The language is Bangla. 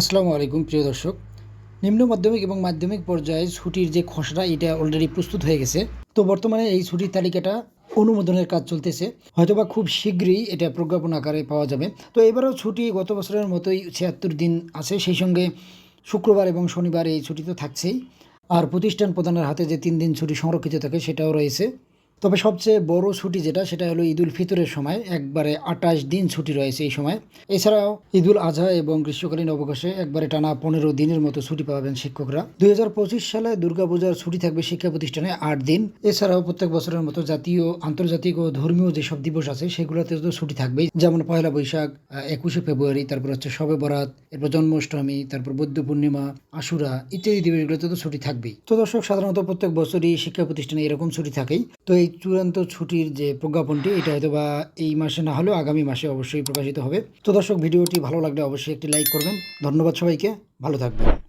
আসসালামু আলাইকুম, প্রিয় দর্শক। নিম্ন মাধ্যমিক এবং মাধ্যমিক পর্যায়ে ছুটির যে খসড়া, এটা অলরেডি প্রস্তুত হয়ে গেছে। তো বর্তমানে এই ছুটির তালিকাটা অনুমোদনের কাজ চলতেছে। হয়তোবা খুব শীঘ্রই এটা প্রজ্ঞাপন আকারে পাওয়া যাবে। তো এবারও ছুটি গত বছরের মতোই ছিয়াত্তর দিন আছে, সেই সঙ্গে শুক্রবার এবং শনিবার এই ছুটি তো থাকছেই। আর প্রতিষ্ঠান প্রধানের হাতে যে তিন দিন ছুটি সংরক্ষিত থাকে, সেটাও রয়েছে। তবে সবচেয়ে বড় ছুটি যেটা, সেটা হলো ঈদুল ফিতরের সময়। একবারে আঠাশ দিন ছুটি রয়েছে এই সময়। এছাড়াও ঈদুল আজহা এবং গ্রীষ্মকালীন অবকাশে একবারে টানা পনেরো দিনের মতো ছুটি পাবেন শিক্ষকরা। দুই হাজার পঁচিশ সালে দুর্গাপূজার ছুটি থাকবে শিক্ষা প্রতিষ্ঠানে আট দিন। এছাড়াও প্রত্যেক বছরের মতো জাতীয়, আন্তর্জাতিক ও ধর্মীয় যেসব দিবস আছে সেগুলোতে তো ছুটি থাকবেই। যেমন পয়লা বৈশাখ একুশে ফেব্রুয়ারি, তারপর হচ্ছে শবে বরাত, এরপর জন্মাষ্টমী, তারপর বৌদ্ধ পূর্ণিমা, আশুরা ইত্যাদি দিবসগুলোতে তো ছুটি থাকবেই। তো দর্শক, সাধারণত প্রত্যেক বছরই শিক্ষা প্রতিষ্ঠানে এরকম ছুটি থাকেই। তো এই চূড়ান্ত ছুটির যে প্রজ্ঞাপনটি, এটা হয়তো বা এই মাসে না হলেও আগামী মাসে অবশ্যই প্রকাশিত হবে। তো দর্শক, ভিডিওটি ভালো লাগলে অবশ্যই একটি লাইক করবেন। ধন্যবাদ সবাইকে। ভালো থাকবেন।